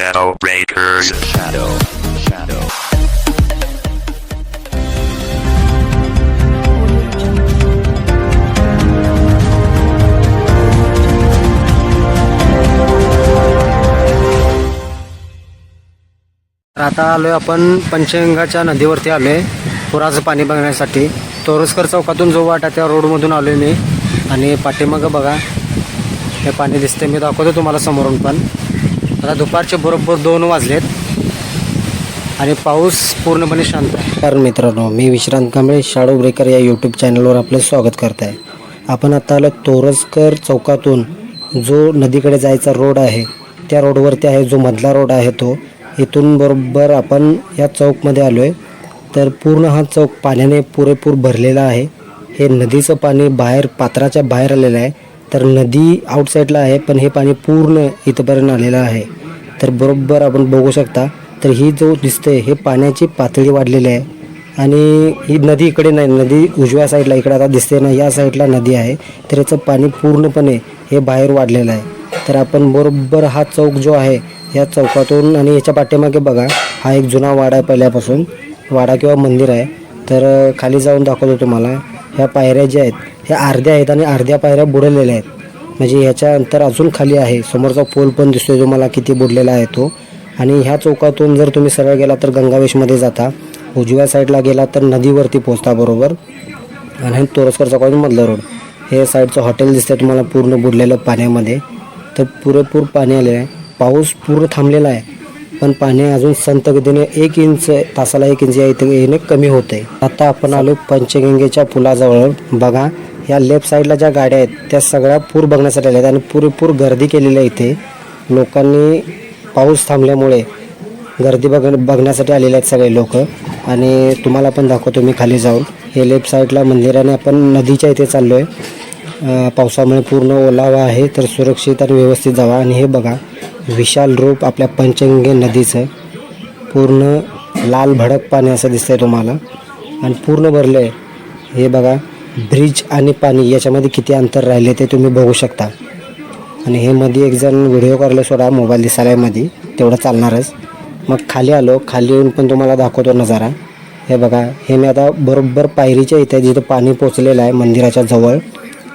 Shadow Breakers. Shadow. Shadow. आता आलोय आपण पंचगंगाच्या नदीवरती आलोय पुराचं पाणी बघण्यासाठी तोरसकर चौकातून जो वाटा त्या रोडमधून आलोय मी आणि पाठीमागं बघा हे पाणी दिसते मी दाखवतो तुम्हाला समोरून पण आता दुपारचे बरोबर दोन वाजलेत. आणि पाऊस पूर्णपणे शांत आहे. तर मित्रांनो मी विश्रांत कांबळे शाडो ब्रेकर या यूट्यूब चॅनलवर आपलं स्वागत करत आहे आपण आता आलो तोरसकर चौकातून. जो नदीकडे जायचा रोड आहे त्या रोडवरती आहे जो मधला रोड आहे तो. इथून बरोबर आपण या चौकमध्ये आलो आहे तर पूर्ण हा चौक पाण्याने पुरेपूर भरलेला आहे. हे नदीचं पाणी बाहेर पात्राच्या बाहेर आलेलं आहे. तर नदी आउटसाईडला आहे पण हे पाणी पूर्ण इथंपर्यंत आलेलं आहे. तर बरोबर आपण बघू शकता तर ही जो दिसते हे पाण्याची पातळी वाढलेली आहे. आणि ही नदी इकडे नाही नदी उजव्या साईडला इकडे आता दिसते ना या साईडला नदी आहे. तर याचं पाणी पूर्णपणे हे बाहेर वाढलेलं आहे. तर आपण बरोबर हा चौक जो आहे या चौकातून आणि याच्या पाठीमागे बघा हा एक जुना वाडा आहे पहिल्यापासून. वाडा किंवा मंदिर आहे. तर खाली जाऊन दाखवतो तुम्हाला. ह्या पायऱ्या ज्या आहेत ह्या अर्ध्या आहेत आणि अर्ध्या पायऱ्या बुडलेल्या आहेत. म्हणजे ह्याच्या अंतर अजून खाली आहे. समोरचा पोल पण दिसतोय तुम्हाला किती बुडलेला आहे तो. आणि ह्या चौकातून जर तुम्ही सरळ गेला तर गंगावेशमध्ये जाता. उजव्या साईडला गेला तर नदीवरती पोचता बरोबर. आणि हे कॉलेज चौकातून मधलं रोड हे साईडचं हॉटेल दिसतंय तुम्हाला पूर्ण बुडलेलं पाण्यामध्ये. तर पुरेपूर पाणी आलेलं आहे. पाऊस पूर्ण थांबलेला आहे. पण पाणी अजून संत गतीने एक इंच तासाला एक इंच या इथे येणे कमी होत आहे आता आपण आलो पंचगंगेच्या पुलाजवळ. बघा या लेफ्ट साईडला ज्या गाड्या आहेत त्या सगळ्या पूर बघण्यासाठी आल्या आहेत आणि पुरेपूर गर्दी केलेली आहे इथे. लोकांनी पाऊस थांबल्यामुळे गर्दी बघ बघण्यासाठी आलेले आहेत सगळे लोक. आणि तुम्हाला पण दाखवतो मी खाली जाऊन. हे लेफ्ट साईडला मंदिराने आपण नदीच्या इथे चाललो आहे पावसामुळे पूर्ण ओलावा आहे तर सुरक्षित आणि व्यवस्थित जावा. आणि हे बघा विशाल रूप आपल्या पंचगंगे नदीचं पूर्ण लाल भडक पाणी असं दिसतंय तुम्हाला. आणि पूर्ण भरलं आहे हे बघा ब्रिज आणि पाणी याच्यामध्ये किती अंतर राहिले ते तुम्ही बघू शकता. आणि हे मध्ये एक जण व्हिडिओ करले सोडा मोबाईल दिसायला मध्ये तेवढं चालणारच. मग खाली आलो. खाली येऊन पण तुम्हाला दाखवतो नजारा. हे बघा हे मी आता बरोबर पायरीच्या इथे जिथं पाणी पोचलेलं आहे मंदिराच्या जवळ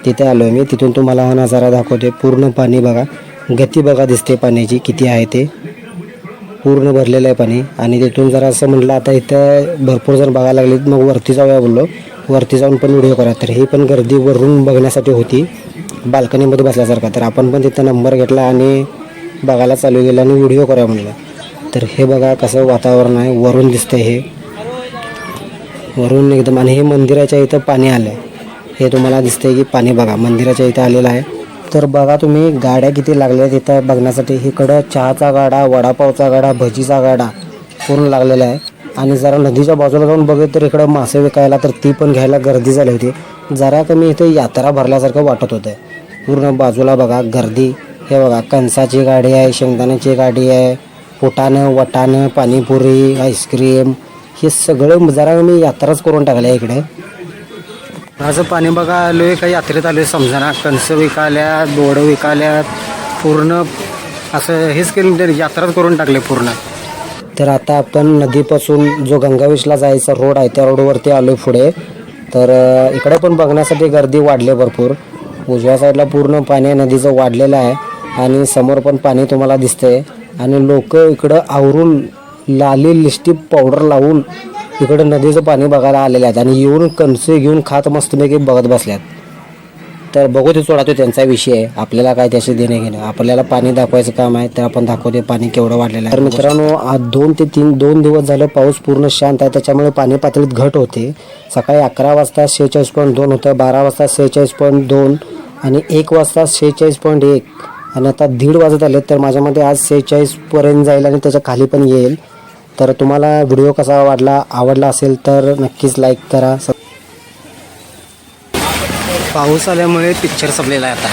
तिथे आलो मी. तिथून तुम्हाला हा नजारा दाखवते पूर्ण पाणी बघा. गती बघा दिसते पाण्याची किती आहे ते. पूर्ण भरलेलं आहे पाणी. आणि तिथून जरा असं म्हटलं आता इथं भरपूर जण बघायला लागले मग वरती जाऊया बोललो. वरती जाऊन पण व्हिडिओ करा तर ही पण गर्दी वरून बघण्यासाठी होती. बाल्कनीमध्ये बसल्यासारखा. तर आपण पण तिथं नंबर घेतला आणि बघायला चालू गेलं आणि व्हिडिओ करा म्हणलं. तर हे बघा कसं वातावरण आहे. वरून दिसतं हे. वरून एकदम. आणि हे मंदिराच्या इथं पाणी आलं आहे हे तुम्हाला दिसतंय की पाणी बघा. मंदिराच्या इथं आलेलं आहे. तर बघा तुम्ही गाड्या किती लागल्या तिथं बघण्यासाठी. इकडं चहाचा गाडा वडापावचा गाडा भजीचा गाडा पूर्ण लागलेला आहे. आणि जरा नदीच्या बाजूला जाऊन बघित तर इकडं मासे विकायला तर ती पण घ्यायला गर्दी झाली होती. जरा कमी इथे यात्रा भरल्यासारखं वाटत होतं. पूर्ण बाजूला बघा गर्दी. हे बघा कणसाची गाडी आहे शेंगदाण्याची गाडी आहे पोटानं वटाणं पाणीपुरी आईस्क्रीम हे सगळं जरा मी यात्राच करून टाकल्या इकडे. असं पाणी बघा आलोय काही यात्रेत आलोय समजा ना कणस विकाल्या बोडं विकाल्यात पूर्ण असं हेच केलं म्हणजे यात्राच करून टाकले पूर्ण. तर आता आपण नदीपासून जो गंगावेशला जायचा रोड आहे त्या रोडवरती आलोय पुढे. तर अ, इकडे पण बघण्यासाठी गर्दी वाढली आहे भरपूर. उजव्या साईडला पूर्ण पाणी नदीचं वाढलेलं आहे. आणि समोर पण पाणी तुम्हाला दिसतंय. आणि लोक इकडं आवरून लाली लिस्टिक पावडर लावून इकडं नदीचं पाणी बघायला आलेले आहेत आणि येऊन कणसे घेऊन खात मस्तपैकी बघत बसल्यात तर बघू ते सोडा तो त्यांचा विषय आहे. आपल्याला काय त्याशी देणे घेणं. आपल्याला पाणी दाखवायचं काम आहे तर आपण दाखवते पाणी केवढं वाढलेलं आहे. तर मित्रांनो आज दोन ते तीन दोन दिवस झालं पाऊस पूर्ण शांत आहे. त्याच्यामुळे पाणी पातळीत घट होते. सकाळी अकरा वाजता शेहेचाळीस पॉईंट दोन होतं बारा वाजता शेहेचाळीस पॉईंट दोन आणि एक वाजता शेहेचाळीस पॉईंट एक. आणि आता दीड वाजत आले तर माझ्यामध्ये आज सेहेचाळीसपर्यंत जाईल आणि त्याच्याखाली पण येईल. तर तुम्हाला व्हिडिओ कसा वाटला आवडला असेल तर नक्कीच लाईक करा. पाऊस आल्यामुळे पिक्चर संपलेला आहे आता.